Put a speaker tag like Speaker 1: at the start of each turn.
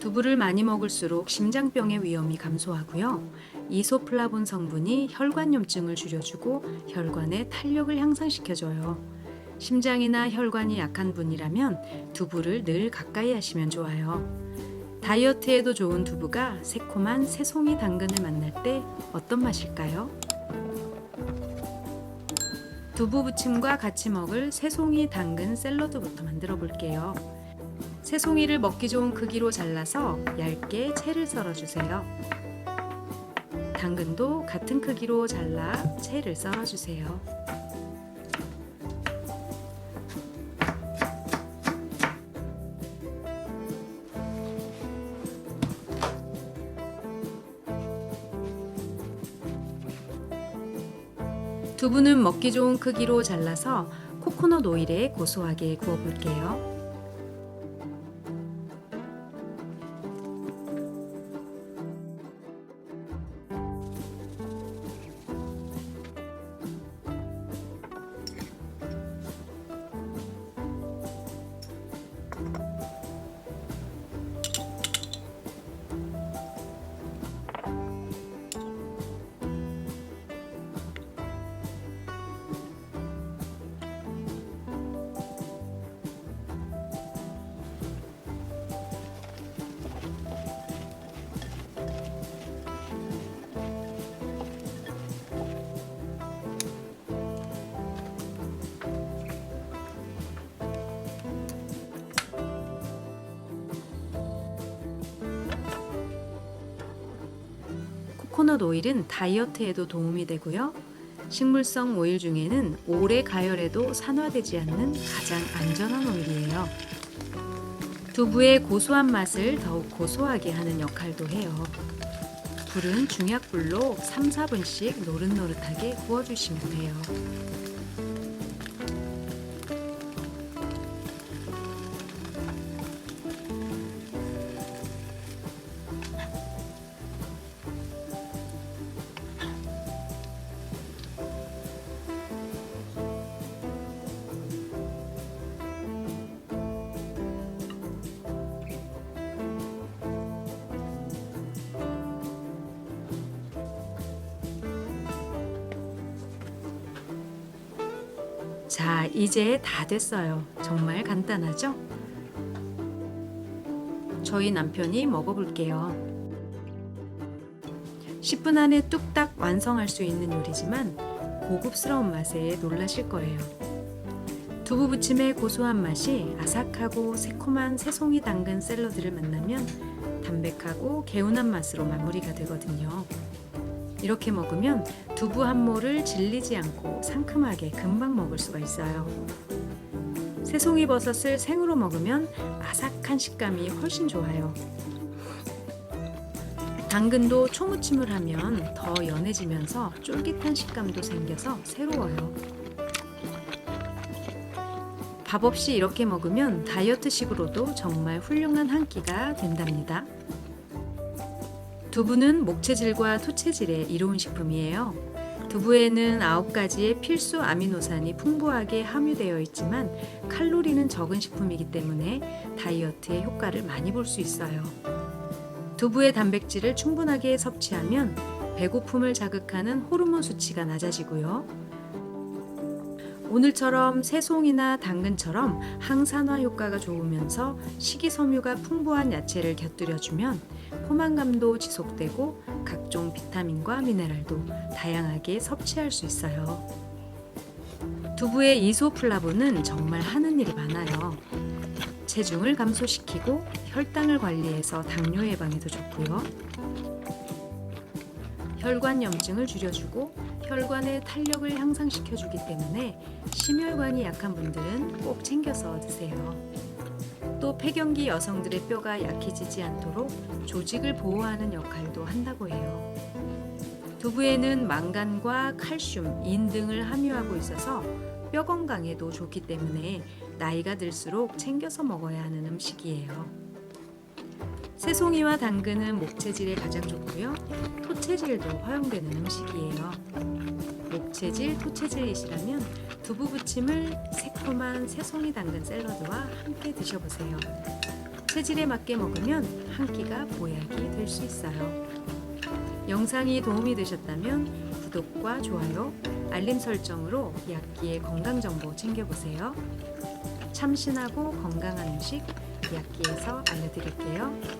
Speaker 1: 두부를 많이 먹을수록 심장병의 위험이 감소하고요. 이소플라본 성분이 혈관염증을 줄여주고 혈관의 탄력을 향상시켜줘요. 심장이나 혈관이 약한 분이라면 두부를 늘 가까이 하시면 좋아요. 다이어트에도 좋은 두부가 새콤한 새송이 당근을 만날 때 어떤 맛일까요? 두부 부침과 같이 먹을 새송이 당근 샐러드부터 만들어 볼게요. 새송이를 먹기 좋은 크기로 잘라서 얇게 채를 썰어 주세요. 당근도 같은 크기로 잘라 채를 썰어 주세요. 두부는 먹기 좋은 크기로 잘라서 코코넛 오일에 고소하게 구워 볼게요. 코코넛 오일은 다이어트에도 도움이 되고요. 식물성 오일 중에는 오래 가열해도 산화되지 않는 가장 안전한 오일이에요. 두부의 고소한 맛을 더욱 고소하게 하는 역할도 해요. 불은 중약불로 3, 4분씩 노릇노릇하게 구워주시면 돼요. 자, 이제 다 됐어요. 정말 간단하죠? 저희 남편이 먹어볼게요. 10분 안에 뚝딱 완성할 수 있는 요리지만 고급스러운 맛에 놀라실 거예요. 두부 부침의 고소한 맛이 아삭하고 새콤한 새송이 당근 샐러드를 만나면 담백하고 개운한 맛으로 마무리가 되거든요. 이렇게 먹으면 두부 한 모를 질리지 않고 상큼하게 금방 먹을 수가 있어요. 새송이 버섯을 생으로 먹으면 아삭한 식감이 훨씬 좋아요. 당근도 초무침을 하면 더 연해지면서 쫄깃한 식감도 생겨서 새로워요. 밥 없이 이렇게 먹으면 다이어트식으로도 정말 훌륭한 한 끼가 된답니다. 두부는 목체질과 토체질의 이로운 식품이에요. 두부에는 9가지의 필수 아미노산이 풍부하게 함유되어 있지만 칼로리는 적은 식품이기 때문에 다이어트에 효과를 많이 볼 수 있어요. 두부의 단백질을 충분하게 섭취하면 배고픔을 자극하는 호르몬 수치가 낮아지고요. 오늘처럼 새송이나 당근처럼 항산화 효과가 좋으면서 식이섬유가 풍부한 야채를 곁들여주면 포만감도 지속되고 각종 비타민과 미네랄도 다양하게 섭취할 수 있어요. 두부의 이소플라본은 정말 하는 일이 많아요. 체중을 감소시키고 혈당을 관리해서 당뇨 예방에도 좋고요. 혈관 염증을 줄여주고 혈관의 탄력을 향상시켜주기 때문에 심혈관이 약한 분들은 꼭 챙겨서 드세요. 또 폐경기 여성들의 뼈가 약해지지 않도록 조직을 보호하는 역할도 한다고 해요. 두부에는 망간과 칼슘, 인 등을 함유하고 있어서 뼈 건강에도 좋기 때문에 나이가 들수록 챙겨서 먹어야 하는 음식이에요. 새송이와 당근은 목체질에 가장 좋고요. 토체질도 허용되는 음식이에요. 목체질, 토체질이시라면 두부 부침을 새 콤한 새송이 당근 샐러드와 함께 드셔보세요. 체질에 맞게 먹으면 한 끼가 보약이 될 수 있어요. 영상이 도움이 되셨다면 구독과 좋아요, 알림 설정으로 약기의 건강 정보 챙겨보세요. 참신하고 건강한 음식 약기에서 알려드릴게요.